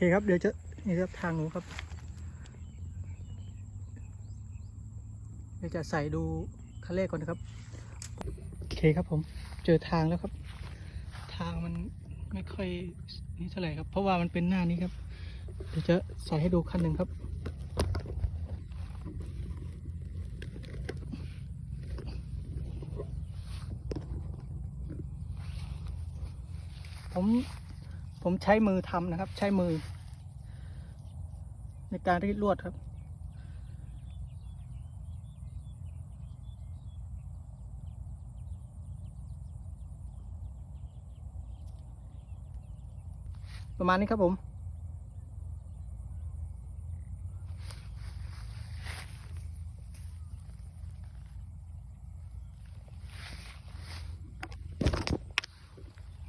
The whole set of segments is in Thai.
เคครับเดี๋ยวจะนี่ครับทางหนูครับ เดี๋ยวจะใส่ดูคันเลขก่อนนะครับโอเคครับผมเจอทางแล้วครับ ทางมันไม่ค่อยนี่เท่าไหร่ครับ เพราะว่ามันเป็นหน้านี้ครับ เดี๋ยวจะใส่ให้ดูคันหนึ่งครับผม ผมใช้มือทำนะครับ ใช้มือ ในการรีดลวดครับ ประมาณนี้ครับผม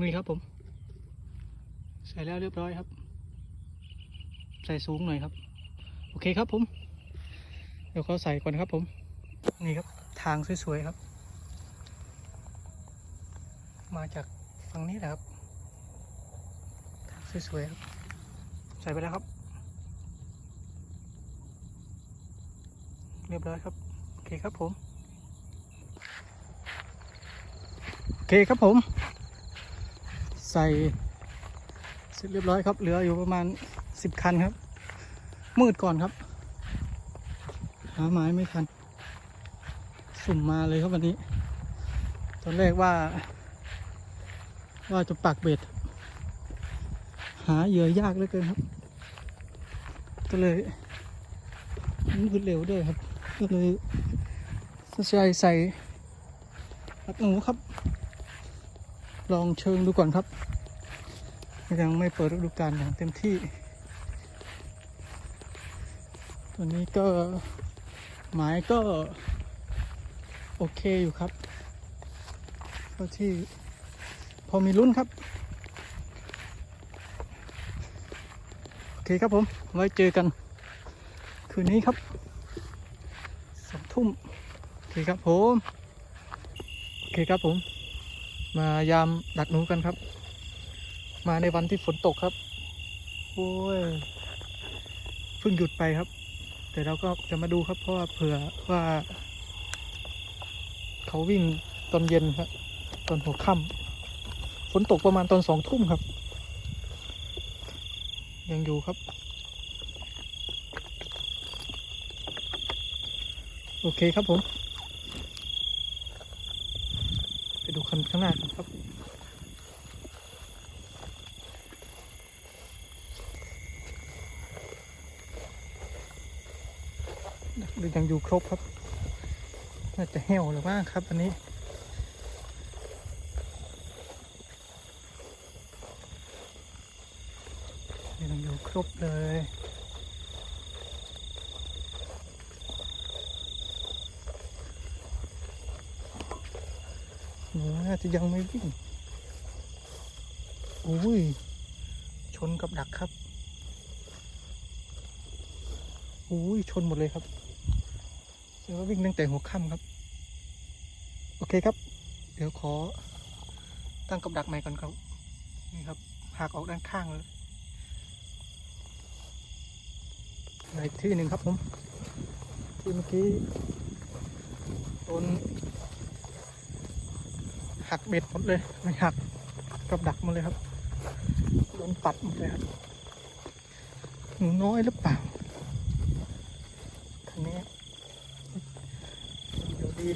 นี่ครับผม ใส่แล้วเรียบร้อยครับ ใส่สูงหน่อยครับ โอเคครับผม เดี๋ยวเขาใส่ก่อนครับผม นี่ครับ ทางสวยๆครับ มาจากฝั่งนี้แหละครับ ทางสวยๆครับ ใส่ไปแล้วครับ เรียบร้อยครับ โอเคครับผม โอเคครับผม ใส่ ร็จเรียบร้อยครับ เหลืออยู่ประมาณสิบคันครับ มืดก่อนครับ หาไม้ไม่ทัน สุ่มมาเลยครับวันนี้ ตอนแรกว่า ว่าจะปักเบ็ด หาเหยื่อยากเหลือเกินครับ ก็เลยมืดเร็วด้วยครับ ก็เลยใส่ใส่ปักหนูครับ ลองเชิงดูก่อนครับ ยังไม่เปิดฤดูกาลอย่างเต็มที่ ตัวนี้ก็หมายก็ โอเคอยู่ครับก็ที่พอมีลุ้นครับ โอเคครับผม ไว้เจอกัน คืนนี้ครับสองทุ่ม โอเคครับผม โอเคครับผม มายามดักหนูกันครับ มาในวันที่ฝนตกครับ โอ้ย เพิ่งหยุดไปครับ แต่เราก็จะมาดูครับ เพราะว่าเผื่อว่า เขาวิ่งตอนเย็นครับ ตอนหัวค่ำฝนตกประมาณตอนสองทุ่มครับ ยังอยู่ครับ โอเคครับผม ไปดูคันข้างหน้ากันครับ หรือ ยังอยู่ครบครับ น่าจะเหี่ยวหรือว่าครับอันนี้ ยังอยู่ครบเลยหนูน่าจะยังไม่วิ่งโอ้ย ชนกับดักครับโอ้ย ชนหมดเลยครับ แสดงว่าวิ่งตั้งแต่หัวค่ำครับ โอเคครับ เดี๋ยวขอตั้งกับดักใหม่ก่อนครับ นี่ครับหักออกด้านข้างเลยในที่หนึ่งครับผมที่เมื่อกี้โดนหักเบ็ดหมดเลย ไม่หักกับดักหมาเลยครับโดนปัดหมดเลยครับหนูน้อยหรือเปล่าคันนี้ ดี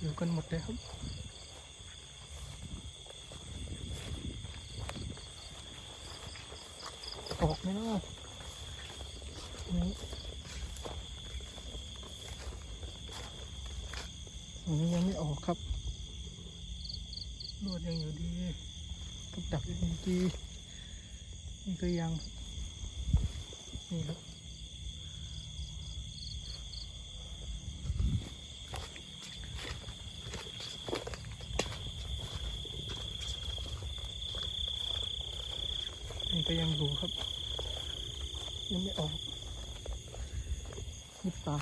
อยู่กันหมดเลยครับออกไหมเนาะนี่อันนี้ยังไม่ออกครับลวดยังอยู่ดีกับดักยังอยู่ดี นี่ก็ยัง นี่ครับก็ยังดูครับ ยังไม่ออกนิดตา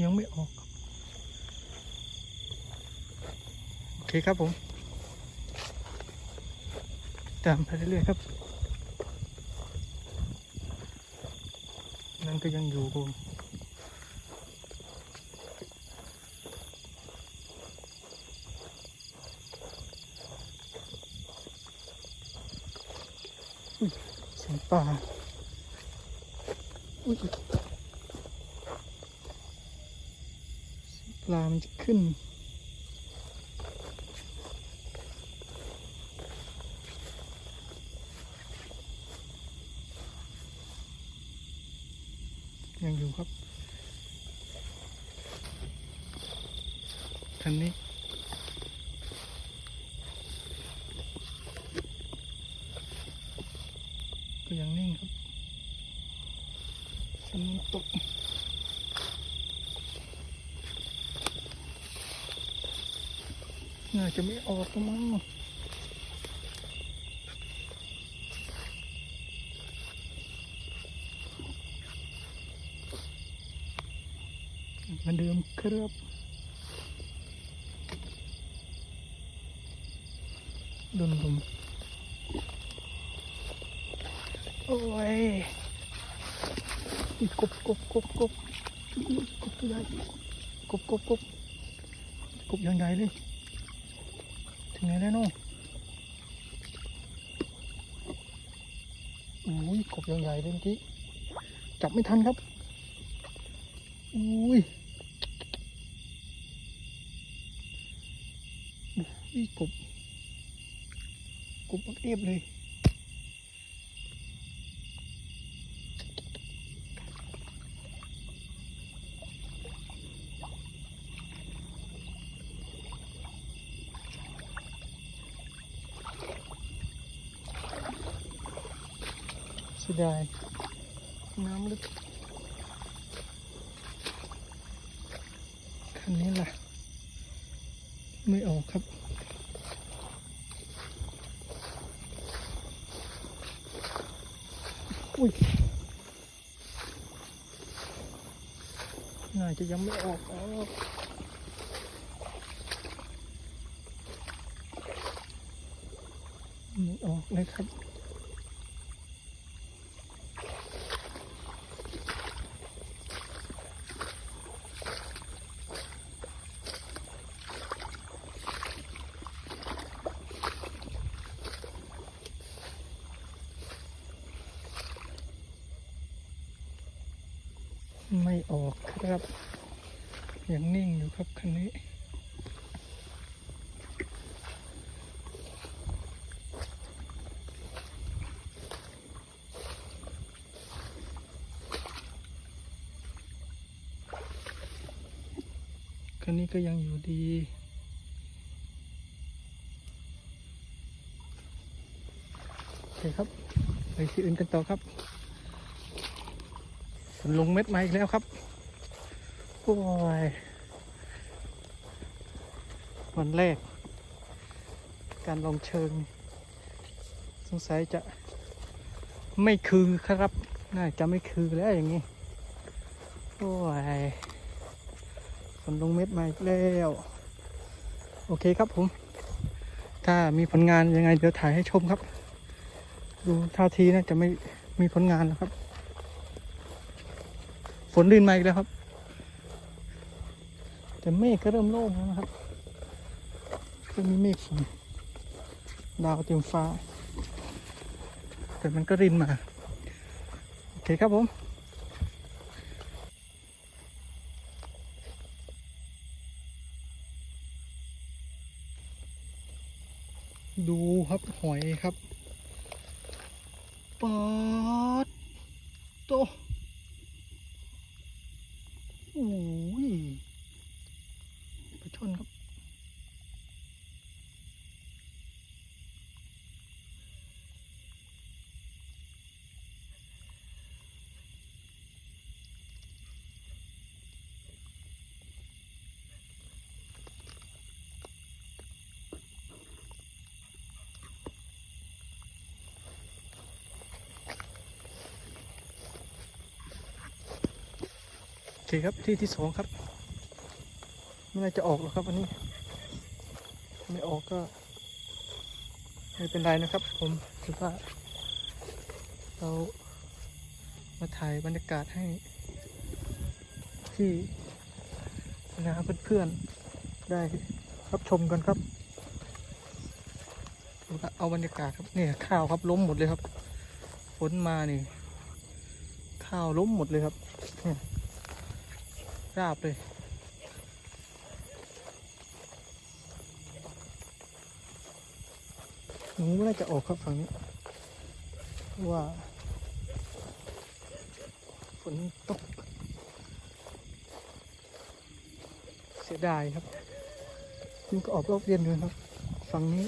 ยังไม่ออก ครับโอเครับผมตามไปเรื่อยๆครับ นั่นก็ยังอยู่ผมเสียงป่าอุ้ยเสียงปลามันจะขึ้น ยังอยู่ครับ คันนี้ ก็ยังนิ่งครับคันนี้ตกน่าจะไม่ออกแล้วมั้งเหมือนเดิมครับ ดนลมโอ้ยอีกกบกบกบกบอีกกบตัวใหญ่กบกบกบกบยังใหญ่เลย ถึงไหนแล้วเนาะอุ้ยกบยังใหญ่เลยเมื่อกี้จับไม่ทันครับ อุ้ยอุ้ยกบ กบเอฟเลย เสียดายน้ำลึกคันนี้ล่ะ ไม่ออกครับอุ้ยน่าจะยังไม่ออกออกไม่ออกเลยครับ ไม่ออกครับ ยังนิ่งอยู่ครับคันนี้ คันนี้ก็ยังอยู่ดีโอเคครับ ไปที่อื่นกันต่อครับลงเม็ดมาอีกแล้วครับโอ้ยวันแรก การลองเชิง สงสัยจะไม่คือครับ น่าจะไม่คือแล้วอย่างนี้ โอ้ย ฝนลงเม็ดมาอีกแล้ว โอเคครับผม ถ้ามีผลงานยังไงเดี๋ยวถ่ายให้ชมครับ ดูท่าทีน่าจะไม่มีผลงานแล้วครับ ฝนดินมาอีกแล้วครับ แต่เมฆก็เริ่มโล่งแล้วนะครับก็มีเมฆฝนดาวเต็มฟ้า แต่มันก็รินมา โอเคครับผม ดูครับหอยครับ ปอดโต โอ้ยปลาช่อนครับ โอเคครับที่ที่สองครับไม่น่าจะออกหรอกครับอันนี้ ไม่ออกก็ ไม่เป็นไรนะครับ ผมถือว่า เรามาถ่ายบรรยากาศให้ที่นะเพื่อนๆได้รับชมกันครับดูครับเอาบรรยากาศครับเนี่ยข้าวครับล้มหมดเลยครับฝนมานี่ ข้าวล้มหมดเลยครับเนี่ย ราบเลยหนูไม่น่าจะออกครับฝั่งนี้เพราะว่าฝนตก เสียดายครับมันก็ออกรอบเรียนด้วยครับ ฝั่งนี้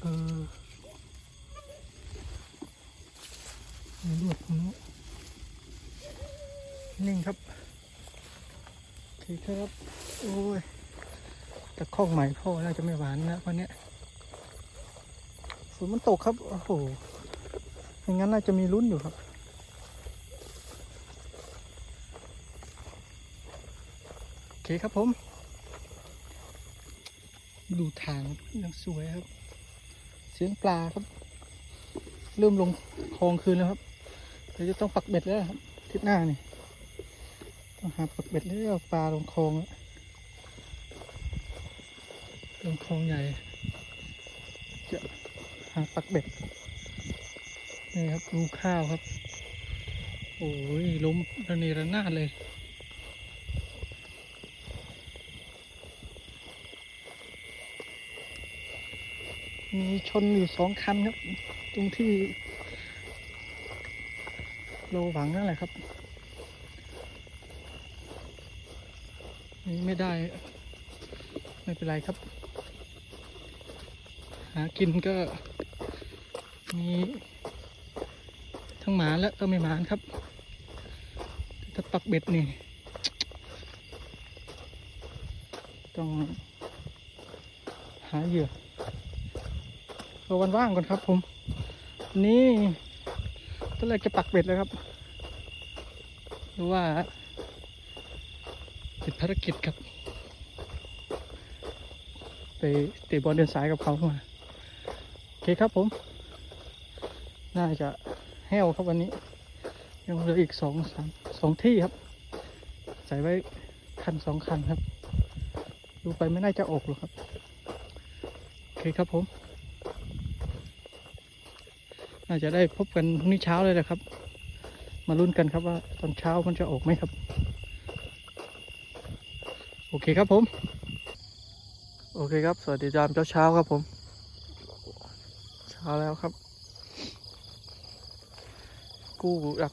เออ มีลวดตรงนี้นิ่งครับโอเคครับ โอ้ยแต่ข้องใหม่พ่อน่าจะไม่หวานนะวันนี้ฝนมันตกครับ โอ้โหไม่งั้นน่าจะมีลุ้นอยู่ครับโอเคครับผม ดูทางยังสวยครับ เสียงปลาครับ เริ่มลงคลองคืนแล้วครับ ดี๋ยวจะต้องปักเบ็ดแล้วครับทิศหน้านี่ต้องหาปักเบ็ดแล้วเอาปลาลงคลองแล้วลงคลองใหญ่ จะหาปักเบ็ดนี่ครับดูข้าวครับ โอ้ยล้มระเนระนาดเลยมีชนอยู่สองคันครับ ตรงที่ โลหวังนั่นแหละครับ นี่ไม่ได้ ไม่เป็นไรครับ หากินก็ มีทั้งหมาและก็ไม่หมานครับ ถ้าปักเบ็ดนี่ ต้องหาเหยื่อรอวันว่างก่อนครับผมวันนี้ ตอนแรกจะปักเบ็ดแล้วครับหรือว่าติดภารกิจครับ ไปเตะบอลเดินสายกับเขามาโอเคครับผม น่าจะแห้วครับวันนี้ ยังเหลืออีกสองสามสองที่ครับ ใส่ไว้คันสองคันครับ ดูไปไม่น่าจะออกหรอกครับ โอเคครับผม น่าจะได้พบกันพรุ่งนี้เช้าเลยแหละครับ มาลุ้นกันครับว่าตอนเช้ามันจะออกไหมครับ โอเคครับผม โอเคครับ สวัสดียามเช้าๆครับผม เช้าแล้วครับ กู้ดัก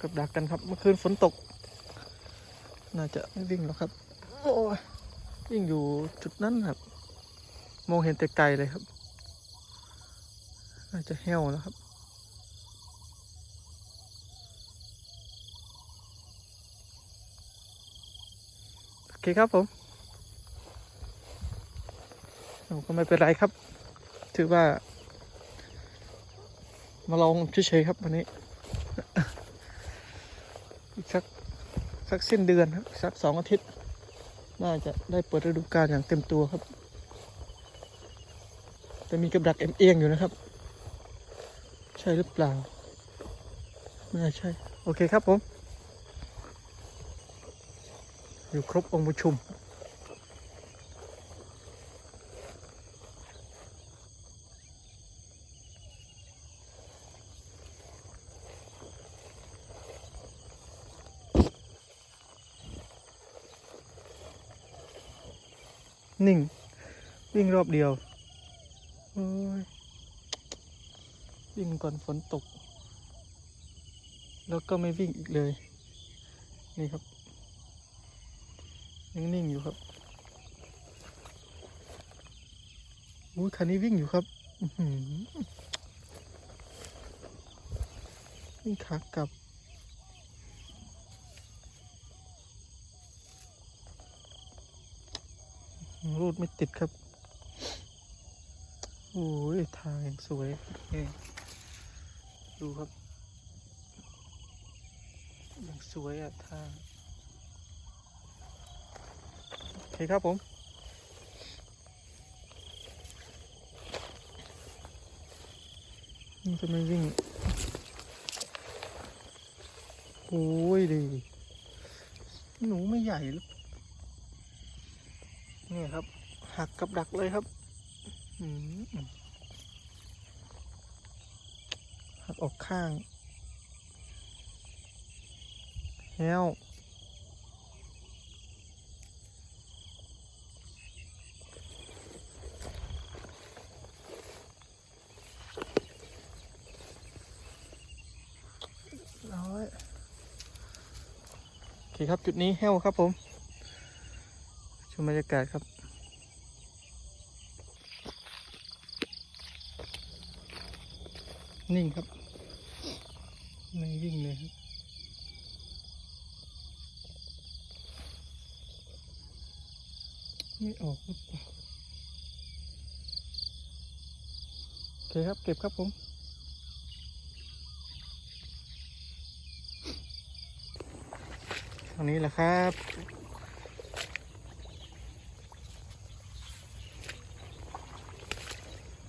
กับดักกันครับ เมื่อคืนฝนตก น่าจะไม่วิ่งหรอกครับ โอ้ยวิ่งอยู่จุดนั้นครับ มองเห็นแต่ไกลเลยครับ น่าจะแห้วแล้วครับ โอเคครับผมเราก็ไม่เป็นไรครับ ถือว่า มาลองเฉยๆครับวันนี้ อีกสักสักสิ้นเดือนครับสักสองอาทิตย์ น่าจะได้เปิดฤดูกาลอย่างเต็มตัวครับ แต่มีกับดักเอ็มเอียงอยู่นะครับ ช่หรือเปล่า ไม่ใช่ โอเคครับผม อยู่ครบองค์ประชุมนิ่ง วิ่งรอบเดียว โอ้ย วิ่งก่อนฝนตก แล้วก็ไม่วิ่งอีกเลย นี่ครับ ยังนิ่งอยู่ครับอุ้คันนี้วิ่งอยู่ครับวิ่งขากลับรูดไม่ติดครับ โอ้ย ทางยังสวยเอ ดูครับยังสวยอะท่าโอเคครับผมนี่จะไม่วิ่งโอ้ยดี หนูไม่ใหญ่หรอกนี่ครับ หักกับดักเลยครับ อืมหัก ออกข้างแล้วร้อยโอเคครับจุดนี้แห้วครับผมชมบรรยากาศครับนิ่งครับ ไม่วิ่งเลยครับไม่ออกหรือเปล่าโอเคครับ เก็บครับผมตรงนี้แหละครับ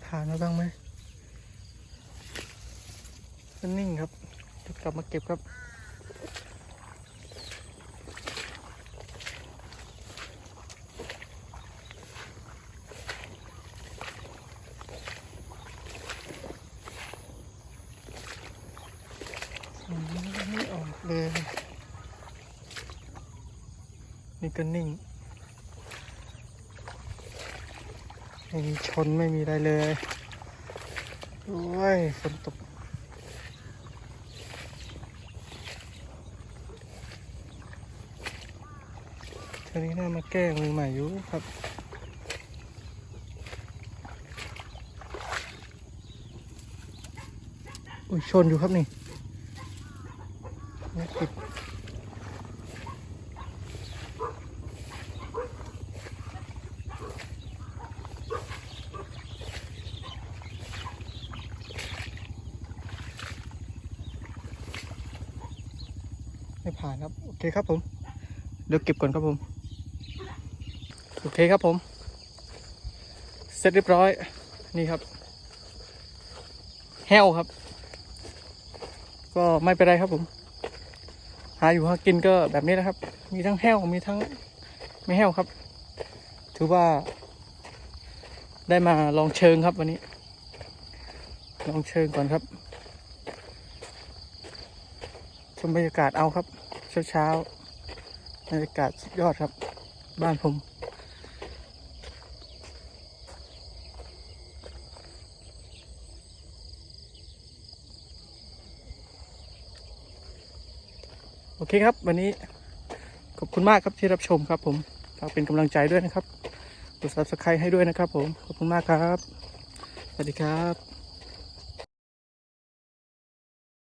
ผ่านมาบ้างไหมก็นิ่งครับ กลับมาเก็บครับไม่ออกเลย นี่ก็นิ่ง ไม่มีชนไม่มีอะไรเลย โอ้ยฝนตก ทีนี้น่ามาแก้มือใหม่อยู่ครับอุ้ยชนอยู่ครับนี่นี่ติดไม่ผ่านครับ โอเคครับผม เดี๋ยวเก็บก่อนครับผม เคครับผม เสร็จเรียบร้อย นี่ครับ แห้วครับ ก็ไม่เป็นไรครับผม หาอยู่หากินก็แบบนี้นะครับ มีทั้งแห้วมีทั้งไม่แห้วครับ ถือว่า ได้มาลองเชิงครับวันนี้ ลองเชิงก่อนครับ ชมบรรยากาศเอาครับ เช้าเช้าๆบรรยากาศสุดยอดครับ บ้านผม เคครับ วันนี้ขอบคุณมากครับที่รับชมครับผมฝากเป็นกำลังใจด้วยนะครับกด subscribe ให้ด้วยนะครับผม ขอบคุณมากครับ สวัสดีครับ